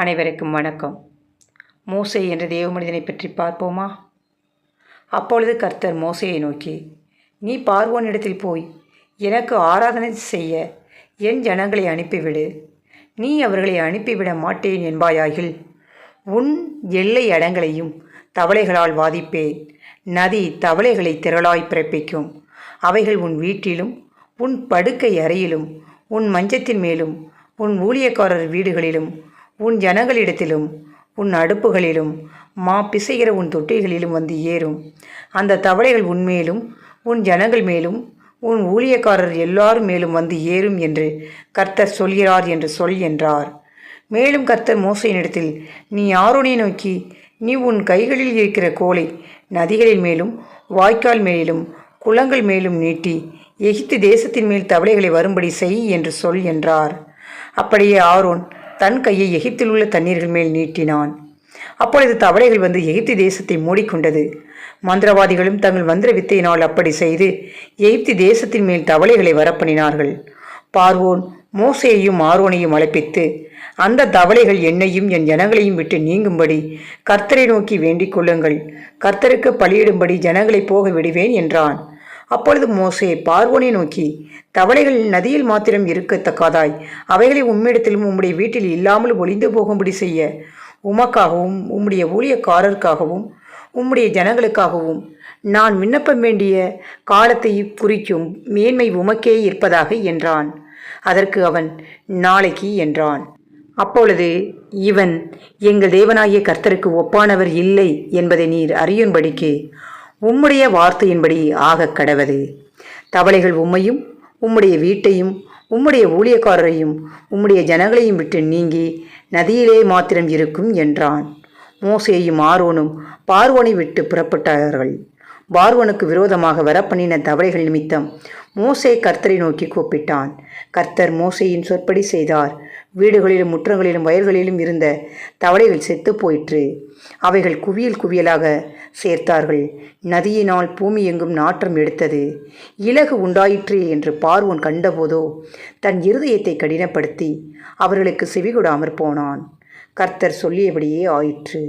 அனைவருக்கும் வணக்கம். மோசை என்ற தேவ மனிதனை பற்றி பார்ப்போமா? அப்பொழுது கர்த்தர் மோசையை நோக்கி நீ பார்வோனிடத்தில் போய் எனக்கு ஆராதனை செய்ய என் ஜனங்களை அனுப்பிவிடு. நீ அவர்களை அனுப்பிவிட மாட்டேன் என்பாயாகில் உன் எல்லை அடங்களையும் தவளைகளால் வாதிப்பேன். நதி தவளைகளை திரளாய் பிறப்பிக்கும். அவைகள் உன் வீட்டிலும் உன் படுக்கை அறையிலும் உன் மஞ்சத்தின் மேலும் உன் ஊழியக்காரர் வீடுகளிலும் உன் ஜனங்களிடத்திலும் உன் அடுப்புகளிலும் மா பிசைகிற உன் தொட்டிகளிலும் வந்து ஏறும். அந்த தவளைகள் உன்மேலும் உன் ஜனங்கள் மேலும் உன் ஊழியக்காரர் எல்லாரும் மேலும் வந்து ஏறும் என்று கர்த்தர் சொல்கிறார் என்று சொல் என்றார். மேலும் கர்த்தர் மோசையினிடத்தில் நீ ஆரோனை நோக்கி நீ உன் கைகளில் இருக்கிற கோலை நதிகளின் மேலும் வாய்க்கால் மேலும் குளங்கள் மேலும் நீட்டி எகிப்து தேசத்தின் மேல் தவளைகளை வரும்படி செய் என்று சொல் என்றார். அப்படியே ஆரோன் தன் கையை எகிப்தில் உள்ள தண்ணீர்கள் மேல் நீட்டினான். அப்பொழுது தவளைகள் வந்து எகிப்தி தேசத்தை மூடிக்கொண்டது. மந்திரவாதிகளும் தங்கள் மந்திர வித்தையினால் அப்படி செய்து எகிப்தி தேசத்தின் மேல் தவளைகளை வரப்பண்ணினார்கள். பார்வோன் மோசையையும் ஆரோனையும் அழைப்பித்து அந்த தவளைகள் என்னையும் என் ஜனங்களையும் விட்டு நீங்கும்படி கர்த்தரை நோக்கி வேண்டிக் கொள்ளுங்கள். கர்த்தருக்கு பலியிடும்படி ஜனங்களை போக விடுவேன் என்றான். அப்பொழுது மோசே பார்வோனை நோக்கி தவளைகள் நதியில் மாத்திரம் இருக்கத்தக்காதாய். அவைகளை உம்மிடத்திலும் உம்முடைய வீட்டில் இல்லாமல் ஒளிந்து போகும்படி செய்ய உமக்காகவும் உம்முடைய ஊழியக்காரருக்காகவும் உம்முடைய ஜனங்களுக்காகவும் நான் விண்ணப்பம் வேண்டிய காலத்தை குறிக்கும் மேன்மை உமக்கே இருப்பதாக என்றான். அதற்கு அவன் நாளைக்கு என்றான். அப்பொழுது இவன் எங்கள் தேவனாகிய கர்த்தருக்கு ஒப்பானவர் இல்லை என்பதை நீர் அறியும்படிக்கு உம்முடைய வார்த்தையின்படி ஆகக் கடவது தவளைகள் உம்மையும் உம்முடைய வீட்டையும் உம்முடைய ஊழியக்காரரையும் உம்முடைய ஜனங்களையும் விட்டு நீங்கி நதியிலே மாத்திரம் இருக்கும் என்றான். மோசேயும் ஆரோனும் பார்வோனை விட்டு புறப்பட்டார்கள். பார்வனுக்கு விரோதமாக வரப்பண்ணின தவளைகள் நிமித்தம் மோசே கர்த்தரை நோக்கி கூப்பிட்டான். கர்த்தர் மோசையின் சொற்படி செய்தார். வீடுகளிலும் முற்றங்களிலும் வயல்களிலும் இருந்த தவளைகள் செத்து போயிற்று அவைகள் குவியல் குவியலாக சேர்த்தார்கள். நதியினால் பூமி எங்கும் நாற்றம் எடுத்தது. இலகு உண்டாயிற்று என்று பார்வோன் கண்டபோதோ தன் இருதயத்தை கடினப்படுத்தி அவர்களுக்கு செவிகொடாமற் போனான். கர்த்தர் சொல்லியபடியே ஆயிற்று.